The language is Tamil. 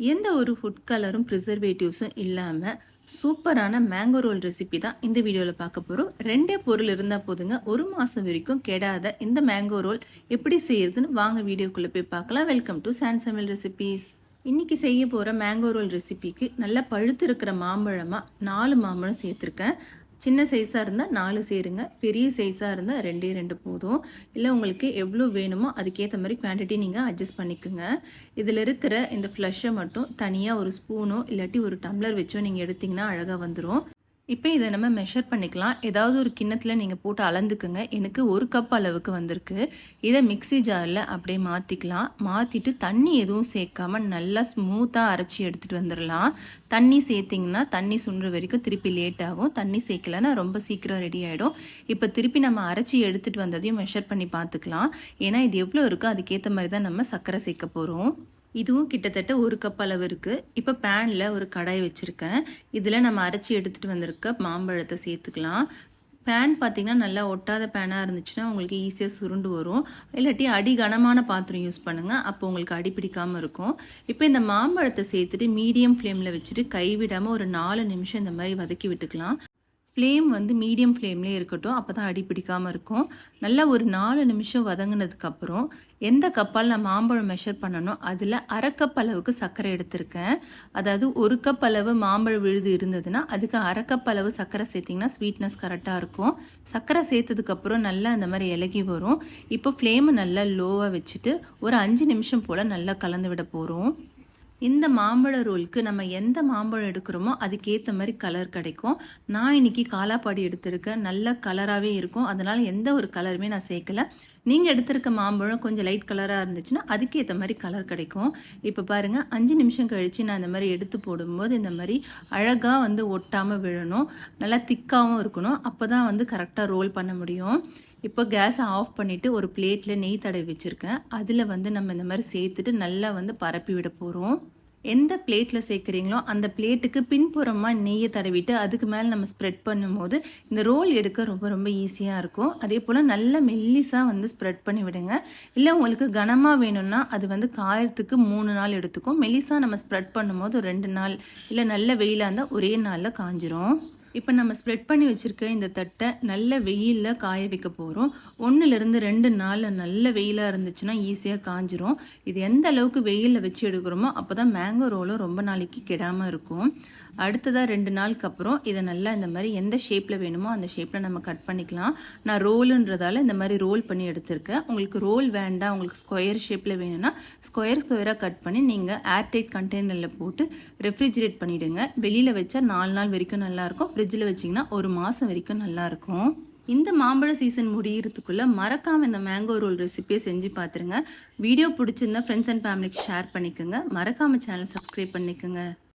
எந்த ஒரு ஃபுட் கலரும் ப்ரிசர்வேட்டிவ்ஸும் இல்லாமல் சூப்பரான மேங்கோ ரோல் ரெசிபி தான் இந்த வீடியோவில் பார்க்க போகிறோம் ரெண்டே பொருள் இருந்தால் போதுங்க. ஒரு மாதம் வரைக்கும் கெடாத இந்த மேங்கோ ரோல் எப்படி செய்யறதுன்னு வாங்க வீடியோக்குள்ளே போய் பார்க்கலாம். வெல்கம் டு சான் சமையல் ரெசிபீஸ் இன்றைக்கி செய்ய போகிற மேங்கோ ரோல் ரெசிபிக்கு நல்லா பழுத்திருக்கிற மாம்பழமாக நாலு மாம்பழம் சேர்த்துருக்கேன். சின்ன சைஸாக இருந்தால் நாலு சேருங்க. பெரிய சைஸாக இருந்தால் ரெண்டே ரெண்டு போதும். இல்லை உங்களுக்கு எவ்வளோ வேணுமோ அதுக்கேற்ற மாதிரி குவான்டிட்டி நீங்கள் அட்ஜஸ்ட் பண்ணிக்கோங்க. இதில் இருக்கிற இந்த ஃப்ளஷை மட்டும் தனியாக ஒரு ஸ்பூனோ இல்லாட்டி ஒரு டம்ளர் வச்சோ நீங்கள் எடுத்திங்கன்னா அழகாக வந்துடும் இப்போ இதை நம்ம மெஷர் பண்ணிக்கலாம். ஏதாவது ஒரு கிண்ணத்தில் நீங்கள் போட்டு அளந்துக்குங்க. எனக்கு ஒரு கப் அளவுக்கு வந்திருக்கு. இதை மிக்ஸி ஜாரில் அப்படியே மாற்றிக்கலாம் மாற்றிட்டு தண்ணி எதுவும் சேர்க்காம நல்லா ஸ்மூத்தாக அரைச்சி எடுத்துகிட்டு வந்துடலாம் தண்ணி சேர்த்திங்கன்னா தண்ணி சுண்டுற வரைக்கும் திருப்பி லேட் ஆகும். தண்ணி சேர்க்கலன்னா ரொம்ப சீக்கிரம் ரெடி ஆகிடும் இப்போ திருப்பி நம்ம அரைச்சி எடுத்துகிட்டு வந்ததையும் மெஷர் பண்ணி பார்த்துக்கலாம். ஏன்னா இது எவ்வளோ இருக்கோ அதுக்கேற்ற மாதிரி தான் நம்ம சர்க்கரை சேர்க்க போகிறோம் இதுவும் கிட்டத்தட்ட ஒரு கப் அளவு இருக்குது இப்போ பேனில் ஒரு கடாய் வச்சுருக்கேன். இதில் நம்ம அரைச்சி எடுத்துகிட்டு வந்திருக்க மாம்பழத்தை சேர்த்துக்கலாம். பேன் பார்த்திங்கன்னா நல்லா ஒட்டாத பேனாக இருந்துச்சுன்னா உங்களுக்கு ஈஸியாக சுருண்டு வரும். இல்லாட்டி அடி கனமான பாத்திரம் யூஸ் பண்ணுங்கள் அப்போ உங்களுக்கு அடி பிடிக்காமல் இருக்கும். இப்போ இந்த மாம்பழத்தை சேர்த்துட்டு மீடியம் ஃப்ளேமில் வச்சுட்டு கைவிடாமல் ஒரு நாலு நிமிஷம் இந்த மாதிரி வதக்கி விட்டுக்கலாம். ஃப்ளேம் வந்து மீடியம் ஃப்ளேம்லேயே இருக்கட்டும். அப்போ தான் அடி பிடிக்காமல் இருக்கும். நல்லா ஒரு நாலு நிமிஷம் வதங்கினதுக்கப்புறம் எந்த கப்பால் நான் மாம்பழம் மெஷர் பண்ணணும் அதில் அரை கப் அளவுக்கு சர்க்கரை எடுத்திருக்கேன். அதாவது ஒரு கப் அளவு மாம்பழம் விழுது இருந்ததுன்னா அதுக்கு அரை கப் அளவு சர்க்கரை சேர்த்திங்கன்னா ஸ்வீட்னஸ் கரெக்டாக இருக்கும். சர்க்கரை சேர்த்ததுக்கப்புறம் நல்லா அந்த மாதிரி இலகி வரும். இப்போ ஃப்ளேமை நல்லா லோவாக வச்சுட்டு ஒரு அஞ்சு நிமிஷம் போல் நல்லா கலந்து விட போகிறோம் இந்த மாம்பழ ரோலுக்கு நம்ம எந்த மாம்பழம் எடுக்கிறோமோ அதுக்கேற்ற மாதிரி கலர் கிடைக்கும். நான் இன்னைக்கு காலாப்பாடி எடுத்திருக்கேன். நல்ல கலராகவே இருக்கும். அதனால் எந்த ஒரு கலருமே நான் சேர்க்கல. நீங்கள் எடுத்திருக்க மாம்பழம் கொஞ்சம் லைட் கலராக இருந்துச்சுன்னா அதுக்கேற்ற மாதிரி கலர் கிடைக்கும். இப்போ பாருங்கள் அஞ்சு நிமிஷம் கழித்து நான் இந்த மாதிரி எடுத்து போடும்போது இந்த மாதிரி அழகாக வந்து ஒட்டாமல் விழணும். நல்லா திக்காகவும் இருக்கணும். அப்போ தான் வந்து கரெக்டாக ரோல் பண்ண முடியும். இப்போ கேஸை ஆஃப் பண்ணிவிட்டு ஒரு பிளேட்டில் நெய் தடவி வச்சுருக்கேன். அதில் வந்து நம்ம இந்த மாதிரி சேர்த்துட்டு நல்லா வந்து பரப்பி விட போகிறோம் எந்த பிளேட்டில் சேர்க்குறீங்களோ அந்த பிளேட்டுக்கு பின்புறமாக நெய்யை தடவிட்டு அதுக்கு மேலே நம்ம ஸ்ப்ரெட் பண்ணும்போது இந்த ரோல் எடுக்க ரொம்ப ரொம்ப ஈஸியாக இருக்கும். அதே போல் நல்ல மெல்லிஸாக வந்து ஸ்ப்ரெட் பண்ணி விடுங்க. இல்லை உங்களுக்கு கனமாக வேணும்னா அது வந்து காயறதுக்கு மூணு நாள் எடுத்துக்கும். மெல்லிஸாக நம்ம ஸ்ப்ரெட் பண்ணும்போது ரெண்டு நாள் இல்லை நல்ல வெயிலாக இருந்தால் ஒரே நாளில் காஞ்சிரும். இப்போ நம்ம ஸ்ப்ரெட் பண்ணி வச்சுருக்க இந்த தட்டை நல்ல வெயிலில் காய வைக்க போகிறோம் ஒன்றுலேருந்து ரெண்டு நாளில் நல்ல வெயிலாக இருந்துச்சுன்னா ஈஸியாக காஞ்சிரும். இது எந்த அளவுக்கு வெயிலில் வச்சு எடுக்கிறோமோ அப்போ தான் மேங்கோ ரோலும் ரொம்ப நாளைக்கு கெடாமல் இருக்கும். அடுத்ததாக ரெண்டு நாளுக்கு அப்புறம் இதை நல்லா இந்த மாதிரி எந்த ஷேப்பில் வேணுமோ அந்த ஷேப்பில் நம்ம கட் பண்ணிக்கலாம். நான் ரோலுன்றதால இந்த மாதிரி ரோல் பண்ணி எடுத்திருக்கேன். உங்களுக்கு ரோல் வேண்டாம் உங்களுக்கு ஸ்கொயர் ஷேப்பில் வேணும்னா ஸ்கொயர் ஸ்கொயராக கட் பண்ணி நீங்கள் ஏர்டைட் கண்டெய்னரில் போட்டு ரெஃப்ரிஜிரேட் பண்ணிவிடுங்க வெளியில் வச்சா நாலு நாள் வரைக்கும் நல்லாயிருக்கும் ஃப்ரிட்ஜில் வச்சிங்கன்னா ஒரு மாதம் வரைக்கும் நல்லாயிருக்கும். இந்த மாம்பழ சீசன் முடியறதுக்குள்ளே மறக்காமல் இந்த மேங்கோ ரோல் ரெசிபியை செஞ்சு பார்த்துருங்க வீடியோ பிடிச்சிருந்தா ஃப்ரெண்ட்ஸ் அண்ட் ஃபேமிலிக்கு ஷேர் பண்ணிக்கோங்க. மறக்காமல் சேனல் சப்ஸ்கிரைப் பண்ணிக்கோங்க.